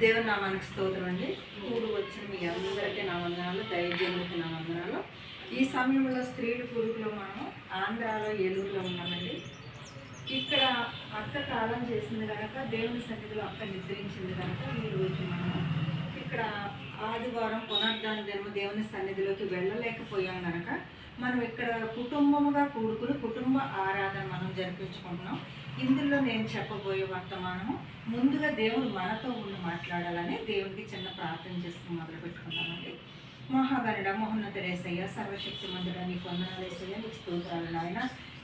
దేవుని నామానికి స్తోత్రం అండి. కూడు వచ్చిన మీ అందరికీ నా వందనాలు దైవజనులకి నా వందనాలు. ఈ సమయంలో స్త్రీలు పురుగులో మనం ఆంధ్రాలో ఏలూరులో ఉన్నామండి. ఇక్కడ అక్క కాలం చేసింది కనుక దేవుని సన్నిధిలో అక్క నిద్రించింది కనుక ఈరోజు మనం ఇక్కడ ఆదివారం పునర్ధాన దినము దేవుని సన్నిధిలోకి వెళ్ళలేకపోయాం కనుక మనం ఇక్కడ కుటుంబముగా కూడుకుని కుటుంబ ఆరాధన మనం జరిపించుకుంటున్నాం. ఇందులో నేను చెప్పబోయే వర్తమానము ముందుగా దేవుడు మనతో ఉండి మాట్లాడాలని దేవుడికి చిన్న ప్రార్థన చేసుకుని మొదలు పెట్టుకున్నామండి. మహాగరుడ మహోన్నత రేసయ్య సర్వశక్తి మందుడ నీకు వందనాలేసయ్య నీకు స్తోత్రాలు నాయన.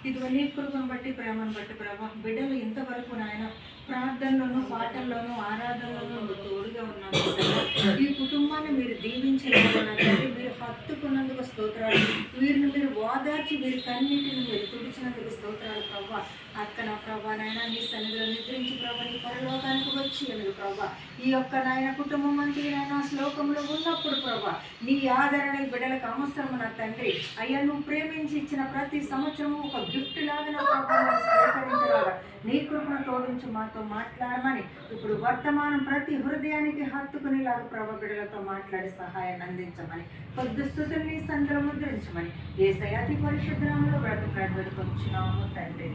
ఇదిగో నీ కృపను బట్టి ప్రేమను బట్టి ప్రభా బిడ్డలు ఇంతవరకు నాయన ప్రార్థనలోను పాటల్లోనూ ఆరాధనలోనూ నువ్వు తోడుగా ఉన్నాను ఈ కుటుంబాన్ని మీరు దీవించినందుకు మీరు హత్తుకున్నందుకు స్తోత్రాలు. వీరిని మీరు ఓదార్చి వీరి కన్నింటిని మీరు తుడిచినందుకు స్తోత్రాలు ప్రభా అక్క నా ప్రభా నాయన నీ సన్నిధిలో నిద్రించి ప్రభా నీ పరలోకానికి వచ్చి ఎందుకు ప్రభా ఈ యొక్క నాయన కుటుంబం అంటే నాయన శ్లోకంలో ఉన్నప్పుడు ప్రభా నీ ఆదరణ బిడ్డలకు అవసరము నా తండ్రి. అయ్యా నువ్వు ప్రేమించి ఇచ్చిన ప్రతి సంవత్సరము ఒక గిఫ్ట్ లాగా నా ప్రభావం స్వీకరించలాగా. నీ కృపణ తోడించు మాతో మాట్లాడమని ఇప్పుడు వర్తమానం ప్రతి హృదయానికి హత్తుకునేలాగా ప్రభా బిడ్డలతో మాట్లాడి సహాయాన్ని అందించమని కొద్ది స్థుతులు నీ సందులో ముద్రించమని ఏ అతి పరిశుద్ధంలో బ్రతకాడు పెట్టుకొచ్చున్నాము తండ్రి.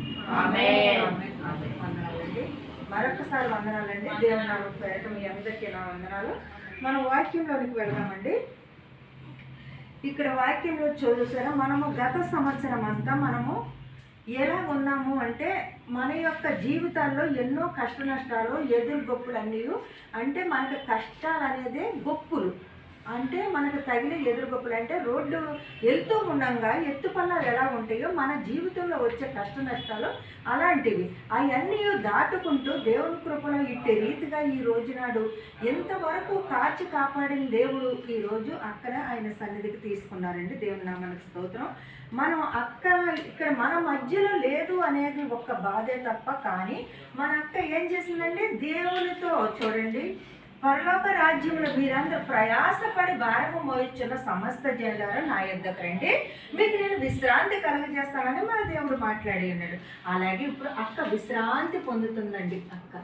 వందనాలండి. మరొకసారి వందనాలండి. దేవుని నామం పేరట మీ అందరికీ నా వందనాలు. మనం వాక్యంలోనికి వెళ్దామండి. ఇక్కడ వాక్యంలో చూసారా? మనము గత సంవత్సరం అంతా మనము ఎలా ఉన్నాము అంటే మన యొక్క జీవితాల్లో ఎన్నో కష్ట నష్టాలు ఎదురు గొప్పులు అన్నీ అంటే మనకు కష్టాలు అనేది గొప్పులు. అంటే మనకు తగిన ఎదురు గొప్పలు అంటే రోడ్డు వెళ్తూ ఉండంగా ఎత్తు పల్లాలు ఎలా ఉంటాయో మన జీవితంలో వచ్చే కష్ట నష్టాలు అలాంటివి. అవన్నీ దాటుకుంటూ దేవుని కృపలో ఇట్టే రీతిగా ఈ రోజు నాడు ఎంతవరకు కాచి కాపాడిన దేవుడు ఈ రోజు అక్కడ ఆయన సన్నిధికి తీసుకున్నారండి. దేవుని నామానికి స్తోత్రం. మనం అక్క ఇక్కడ మన మధ్యలో లేదు అనేది ఒక బాధే తప్ప కానీ మన అక్క ఏం చేసిందంటే దేవునితో చూడండి. పరలోక రాజ్యంలో మీరందరూ ప్రయాసపడి భారము మోయించున్న సమస్త జనులారా నా యొద్దకు రండి. మీకు నేను విశ్రాంతి కలుగజేస్తానని మన దేవుడు మాట్లాడి ఉన్నాడు. అలాగే ఇప్పుడు అక్క విశ్రాంతి పొందుతుందండి అక్క.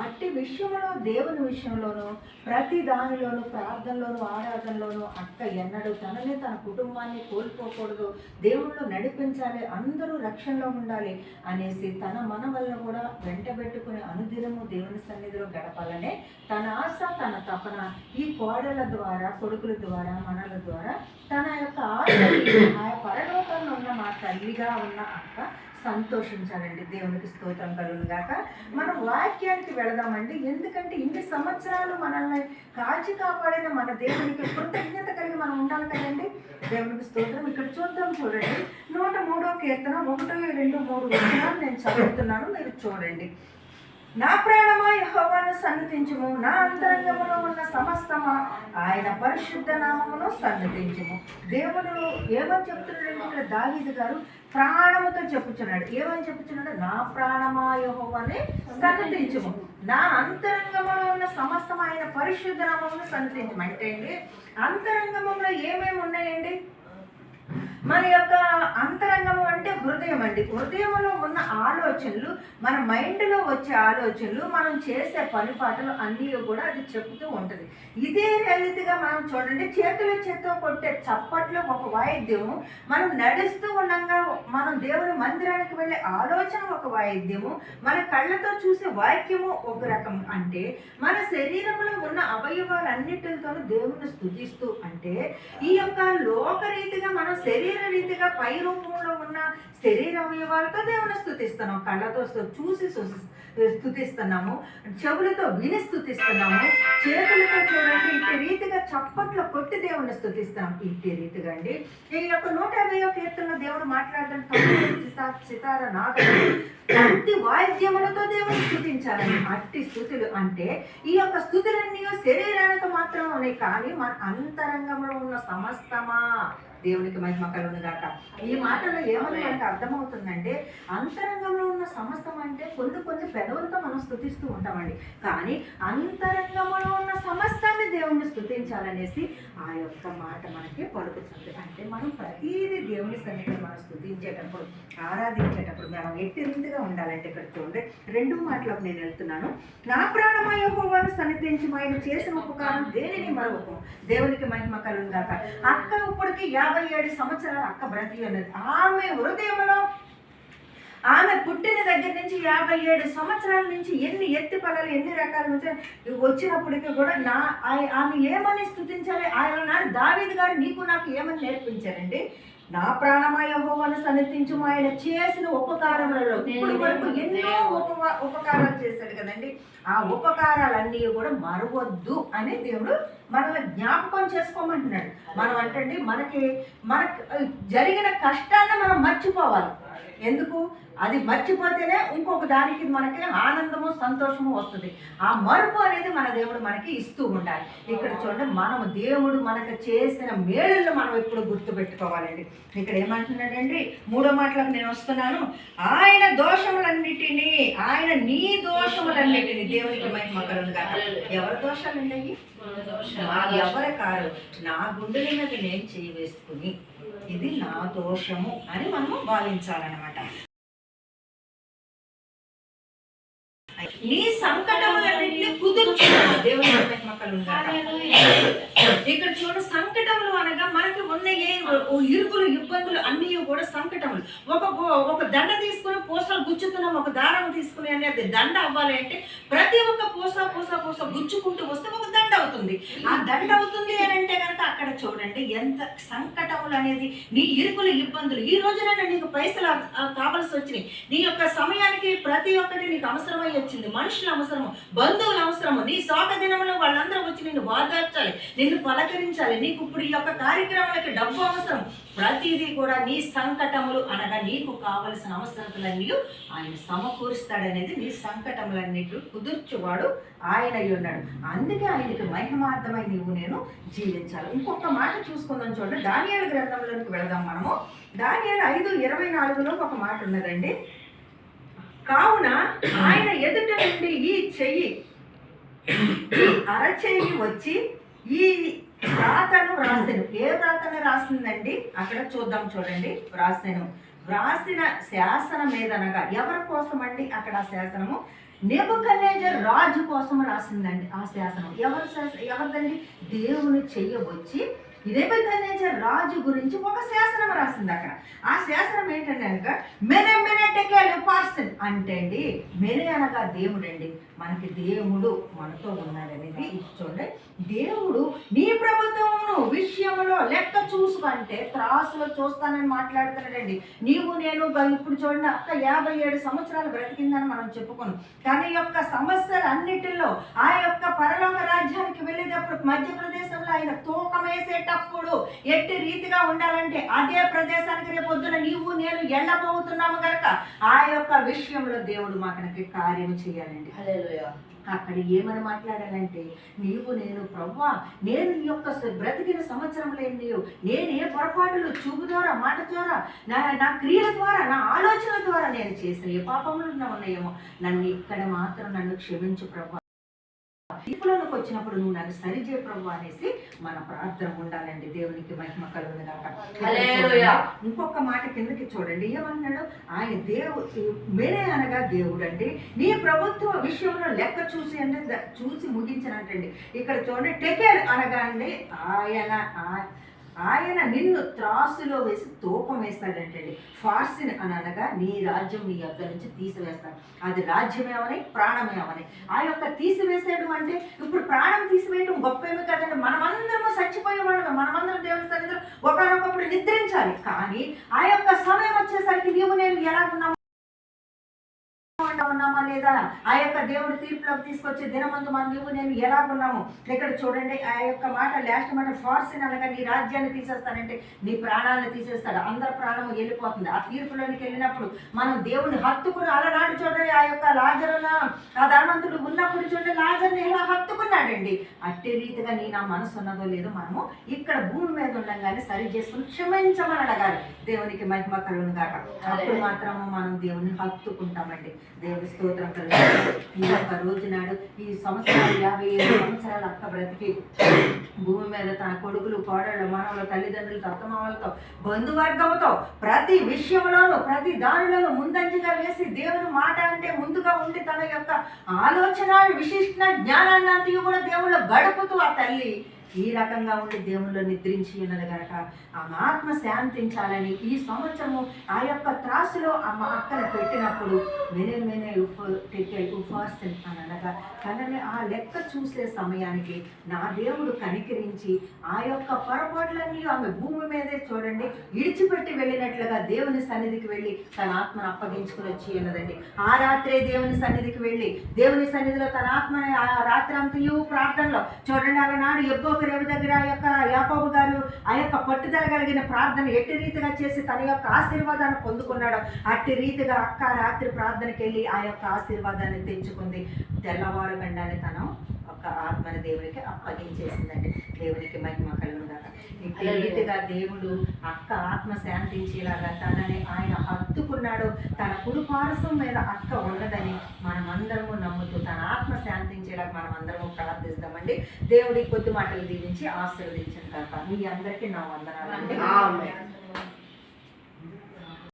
అట్టి విషయంలో దేవుని విషయంలోనూ ప్రతి దానిలోనూ ప్రార్థనలోనూ ఆరాధనలోనూ అక్క ఎన్నడూ తనని తన కుటుంబాన్ని కోల్పోకూడదు. దేవుళ్ళు నడిపించాలి అందరూ రక్షణలో ఉండాలి అనేసి తన మన వల్ల కూడా వెంట పెట్టుకుని అనుదినము దేవుని సన్నిధిలో గడపాలనే తన ఆశ తన తపన ఈ కోడల ద్వారా కొడుకుల ద్వారా మనల ద్వారా తన యొక్క ఆశ ఆ పరలోకంలో ఉన్న మా తల్లిగా ఉన్న అక్క సంతోషించాలండి. దేవునికి స్తోత్రం కలుగును గాక. మనం వాక్యానికి వెళదామండి. ఎందుకంటే ఇన్ని సంవత్సరాలు మనల్ని కాచి కాపాడిన మన దేవునికి కృతజ్ఞత కలిగి మనం ఉండాలి కదండి. దేవునికి స్తోత్రం. ఇక్కడ చూద్దాం చూడండి. నూట మూడో కీర్తన ఒకటో రెండు మూడు వచనాలు నేను చదువుతున్నాను. మీరు చూడండి. నా ప్రాణమా యహోవాను సన్నతించుము నా అంతరంగములో ఉన్న సమస్తమా ఆయన పరిశుద్ధ నామమును సన్నతించుము దేవుడు ఏమని చెప్తున్నాడు ఇక్కడ దావీదు గారు ప్రాణముతో చెప్పుచున్నాడు. ఏమని చెప్పుచున్నాడు? నా ప్రాణమా యహోవాని సన్నతించుము నా అంతరంగంలో ఉన్న సమస్తం ఆయన పరిశుద్ధ నామమును సన్నతించుము అంటే అండి అంతరంగంలో ఏమేమి ఉన్నాయండి? మన యొక్క అంతరంగము అంటే హృదయం అండి. హృదయంలో ఉన్న ఆలోచనలు మన మైండ్లో వచ్చే ఆలోచనలు మనం చేసే పనిపాటలు అన్నీ కూడా అది చెబుతూ ఉంటుంది. ఇదే రీతిగా మనం చూడండి చేతుల చేత్తో కొట్టే చప్పట్లో ఒక వాయిద్యము మనం నడుస్తూ ఉండగా మనం దేవుని మందిరానికి వెళ్ళే ఆలోచన ఒక వాయిద్యము మన కళ్ళతో చూసే వాక్యము ఒక రకం. అంటే మన శరీరంలో ఉన్న అవయవాలన్నిటితోనూ దేవుని స్థుతిస్తూ అంటే ఈ యొక్క లోకరీతిగా మనం శరీర రీతిగా పై రూపంలో ఉన్న శరీర అవయవాలతో దేవుని స్థుతిస్తున్నాం కళ్ళతో చూసి స్థుతిస్తున్నాము చెవులతో విని స్థుతిస్తున్నాము చేతులతో చూడండి. ఇంటి రీతిగా చప్పట్లో కొట్టి దేవుని స్థుతిస్తున్నాం ఇంటి రీతిగా అండి. ఈ యొక్క నూట యాభై కీర్తనలో దేవుడు మాట్లాడడం సితార నాగ. భక్తి వాయిద్యములతో దేవుని స్థుతించాలని అట్టి స్థుతులు అంటే ఈ యొక్క స్థుతులన్నీ శరీరానికి మాత్రమే కానీ మన అంతరంగంలో ఉన్న సమస్తమా దేవునికి మహిమ కలుగును గాక. ఈ మాటలో ఏమని మనకు అర్థమవుతుందంటే అంతరంగంలో ఉన్న సమస్తం అంటే కొన్ని కొన్ని పెదవులతో మనం స్థుతిస్తూ ఉంటామండి. కానీ అంతరంగంలో ఉన్న సమస్తాన్ని దేవుణ్ణి స్థుతించాలనేసి ఆ యొక్క మాట మనకి పలుకుతుంది. అంటే మనం ప్రతిదీ దేవుని సన్నిధిని మనం స్థుతించేటప్పుడు ఆరాధించేటప్పుడు మనం ఎట్టి రీతిగా ఉండాలంటే ఇక్కడ చూడండి. రెండు మాటలకు నేను వెళ్తున్నాను. నా ప్రాణమయ యెహోవాను సన్నిధించి ఆయన చేసిన ఉపకారం దేనిని మరొక దేవునికి మహిమ కలుగుగాక అక్క ఇప్పటికి యాభై ఏడు సంవత్సరాలు అక్క బ్రతికి ఉన్నది. ఆమె హృదయంలో ఆమె పుట్టిన దగ్గర నుంచి యాభై ఏడు సంవత్సరాల నుంచి ఎన్ని ఎత్తి పదాలు ఎన్ని రకాల నుంచి వచ్చినప్పటికీ కూడా నా ఆయ- ఆమె ఏమని స్థుతించాలి? ఆయన నాడు దావేది గారు నీకు నాకు ఏమని నేర్పించారండి? నా ప్రాణమయ హోమను సన్నిధించు ఆయన చేసిన ఉపకారములలో ఇప్పుడు వరకు ఎన్నో ఉప ఉపకారాలు చేశాడు కదండి. ఆ ఉపకారాలన్నీ కూడా మరవద్దు అని దేవుడు మనల్ని జ్ఞాపకం చేసుకోమంటున్నాడు. మనం అంటండి మనకి మనకి జరిగిన కష్టాన్ని మనం మర్చిపోవాలి. ఎందుకు? అది మర్చిపోతేనే ఇంకొక దానికి మనకి ఆనందము సంతోషము వస్తుంది. ఆ మరుపు అనేది మన దేవుడు మనకి ఇస్తూ ఉండాలి. ఇక్కడ చూడండి మనం దేవుడు మనకు చేసిన మేలులను మనం ఎప్పుడు గుర్తుపెట్టుకోవాలండి. ఇక్కడ ఏమంటున్నాడండి? మూడో మాటలకు నేను వస్తున్నాను. ఆయన దోషములన్నిటినీ ఆయన నీ దోషములన్నిటినీ దేవునికి మహిమ కలుగుగా ఎవరి దోషాలు ఉన్నాయి ఎవరి కాదు నా గుండెల మీద నేను చేయి వేసుకుని ఇది నా దోషము అని మనము భావించాలన్నమాట. నీ సంకటములన్నింటినీ కుదుర్చు దేవుని కలుగుగాక. ఇక్కడ చూడు సంకటములు అనగా మనకి ఉన్న ఏ ఇరుకులు ఇబ్బందులు అన్నీ కూడా సంకటములు. ఒక పో- ఒక దండ తీసుకుని పూసలు గుచ్చుతున్నాం ఒక దారం తీసుకుని అనేది దండ అవ్వాలి అంటే ప్రతి ఒక్క పూస పూస పూస గుచ్చుకుంటూ వస్తే ఒక దండ అవుతుంది. ఆ దండ అవుతుంది అని అంటే కనుక అక్కడ చూడండి ఎంత సంకటములు అనేది నీ ఇరుకులు ఇబ్బందులు. ఈ రోజున నీకు పైసలు కావలసి వచ్చినాయి. నీ యొక్క సమయానికి ప్రతి ఒక్కటి నీకు అవసరమై వచ్చింది. మనుషులు అవసరము బంధువులు అవసరము. నీ శోక దినంలో వాళ్ళందరూ వచ్చి నిన్ను బాధార్చాలి నిన్ను పలకరించాలి. నీకు ఇప్పుడు ఈ యొక్క కార్యక్రమాలకు డబ్బు అవసరం. ప్రతిదీ కూడా నీ సంకటములు అనగా నీకు కావలసిన అవసరతలన్నీ ఆయన సమకూరుస్తాడనేది నీ సంకటములన్నిటి కుదుర్చువాడు ఆయన ఉన్నాడు. అందుకే ఆయనకి మహిమార్థమై నీవు నేను జీవించాలి. ఇంకొక మాట చూసుకుందాం చూడండి. దానియాల గ్రంథంలోకి వెళదాం మనము. దానియాల ఐదు ఇరవై నాలుగులో ఒక మాట ఉన్నదండి. కావున ఆయన ఎదుట నుండి ఈ చెయ్యి ఈ అరచెయ్యి వచ్చి ఈ వ్రాతను ఏ ప్రార్థన రాసిందండి? అక్కడ చూద్దాం చూడండి. వ్రాసెను వ్రాసిన శాసనం ఏదనగా ఎవరి కోసం అండి అక్కడ ఆ శాసనము? నెబుకద్నెజర్ రాజు కోసం రాసిందండి ఆ శాసనం. ఎవరు శాస- ఎవరిదండి? దేవుని చెయ్యవచ్చి నెబుకద్నెజర్ రాజు గురించి ఒక శాసనం రాసింది అక్కడ. ఆ శాసనం ఏంటంటే అనగా మెనే పర్సన్ అంటే అండి మెరి అనగా దేవుడండి. మనకి దేవుడు మనతో ఉన్నాడనేది చూడండి. దేవుడు నీ ప్రభుత్వమును విషయంలో లెక్క చూసుకుంటే త్రాసులో చూస్తానని మాట్లాడుతున్నాడండి. నీవు నేను ఇప్పుడు చూడండి అక్క యాభై ఏడు సంవత్సరాలు బ్రతికిందని మనం చెప్పుకున్నాం. కానీ యొక్క సమస్యలు అన్నిటిలో ఆ యొక్క పరలోక రాజ్యానికి వెళ్ళేటప్పుడు మధ్యప్రదేశ్ ఆయన తూకం వేసేటప్పుడు ఎట్టి రీతిగా ఉండాలంటే అదే ప్రదేశానికి రేపు పొద్దున నీవు నేను ఎళ్ళబోతున్నాము కనుక ఆ యొక్క విషయంలో దేవుడు మాకు కార్యం చేయాలండి. అక్కడ ఏమని మాట్లాడాలంటే నీవు నేను ప్రవ్వా నేను ఈ యొక్క బ్రతికిన సంవత్సరంలో ఏం నీవు? నేను ఏ పొరపాటులు చూపు ద్వారా మాట ద్వారా నా నా క్రియల ద్వారా నా ఆలోచన ద్వారా నేను చేసిన ఏ పాపములు ఉన్నాయేమో నన్ను ఇక్కడ మాత్రం నన్ను క్షమించు ప్రభా తీర్పులోకి వచ్చినప్పుడు నువ్వు నన్ను సరిచే ప్రభు అనేసి మన ప్రార్థన ఉండాలండి. దేవునికి మహిమ కలుగును హల్లెలూయా. ఇంకొక మాట కిందకి చూడండి. ఏమన్నాడు? ఆయన దేవు మేరే అనగా దేవుడు అండి నీ ప్రభుత్వ విషయంలో లెక్క చూసి అంటే చూసి ముగించనంటండి ఇక్కడ చూడండి టెకెల్ అనగా అండి ఆయన ఆ- ఆయన నిన్ను త్రాసులో వేసి తూకం వేస్తాడంటండి. ఫార్సిన్ అని అనగా నీ రాజ్యం నీ యొద్ద నుంచి తీసివేస్తాడు. అది రాజ్యమేమని ప్రాణమేమని ఆ యొక్క తీసివేసేయడం అంటే ఇప్పుడు ప్రాణం తీసివేయడం గొప్పేమి కదండి. మనమందరము చచ్చిపోయేవాళ్ళమే మనమందరం దేవుని సన్నిధిలో ఒకనొకప్పుడు నిద్రించాలి. కానీ ఆ యొక్క సమయం వచ్చేసరికి నీవు నేను ఎలా ఉన్నాము లేదా? ఆ యొక్క దేవుడు తీర్పులోకి తీసుకొచ్చే దినమందు మన నీవు నేను ఎలా ఉన్నాము ఇక్కడ చూడండి ఆ యొక్క మాట లాస్ట్ మాట ఫార్సిన్ అనగా నీ రాజ్యాన్ని తీసేస్తానంటే నీ ప్రాణాలను తీసేస్తాడు. అందరి ప్రాణం వెళ్ళిపోతుంది. ఆ తీర్పులోనికి వెళ్ళినప్పుడు మనం దేవుని హత్తుకుని అలనాడు చూడండి ఆ యొక్క లాజరున. ఆ ధనవంతుడు ఉన్నప్పుడు చూడండి లాజర్ని ఎలా హత్తుకున్నాడండి? అట్టి రీతిగా నీ నా మనసు ఉన్నదో లేదో మనము ఇక్కడ భూమి మీద ఉండగానే సరి చేసుకుని క్షమించమని అడగాలి. దేవునికి మహిమ కలుగును కాక అప్పుడు మాత్రము మనం దేవుని హత్తుకుంటామండి. దేవుని స్తోత్రం ఈ యొక్క రోజు నాడు ఈ సంవత్సరాలు యాభై ఏడు సంవత్సరాలు అక్క బ్రతికి భూమి మీద తన కొడుకులు కోడళ్ళు మనవలు తల్లిదండ్రులతో అత్తమామలతో బంధువర్గముతో ప్రతి విషయంలోనూ ప్రతి దానిలోనూ ముందంజగా వేసి దేవుని మాట అంటే ముందుగా ఉండి తన యొక్క ఆలోచన విశిష్ట జ్ఞానాన్ని అంతయు కూడా దేవుళ్ళు గడుపుతూ ఆ తల్లి ఈ రకంగా ఉండి దేవుళ్ళు నిద్రించి ఉన్నది కనుక ఆమె ఆత్మ శాంతించాలని ఈ సంవత్సరము ఆ యొక్క త్రాసులో ఆమె అక్కను పెట్టినప్పుడు మెనే మెనే ఉప టెకెల్ ఉపాసన్ అని అనగా తనని ఆ లెక్క చూసే సమయానికి నా దేవుడు కనికరించి ఆ యొక్క పొరపాట్లన్నీ ఆమె భూమి మీదే చూడండి ఇడిచిపెట్టి వెళ్ళినట్లుగా దేవుని సన్నిధికి వెళ్ళి తన ఆత్మను అప్పగించుకుని వచ్చి ఉన్నదండి. ఆ రాత్రే దేవుని సన్నిధికి వెళ్ళి దేవుని సన్నిధిలో తన ఆత్మని ఆ రాత్రి అంతయు ప్రార్థనలో చూడండి అలనాడు యాకోబు రేవు దగ్గర ఆ యొక్క యాకోబు గారు ఆ యొక్క పట్టుదల కలిగిన ప్రార్థన ఎట్టి రీతిగా చేసి తన యొక్క ఆశీర్వాదాన్ని పొందుకున్నాడో అట్టి రీతిగా అక్క రాత్రి ప్రార్థనకి వెళ్ళి ఆ యొక్క ఆశీర్వాదాన్ని తెచ్చుకుంది తెల్లవారు గండాన్ని తను ఒక ఆత్మని దేవునికి అప్పగించేసిందండి. దేవునికి మహిమ ఇట్టి రీతిగా దేవుడు అక్క ఆత్మ శాంతించేలాగా తనని ఆయన హత్తుకున్నాడు. తన కుడి పారసం మీద అక్క ఉండదని మనమందరము నమ్ముతూ తన ఆత్మ శాంతించేలాగా మనం అందరము ప్రార్థిస్తామండి. దేవుడి కొద్ది మాటలు దీవించి ఆశీర్వదించిన కాక మీ అందరికీ నా వందనాలండి. ఆమేన్.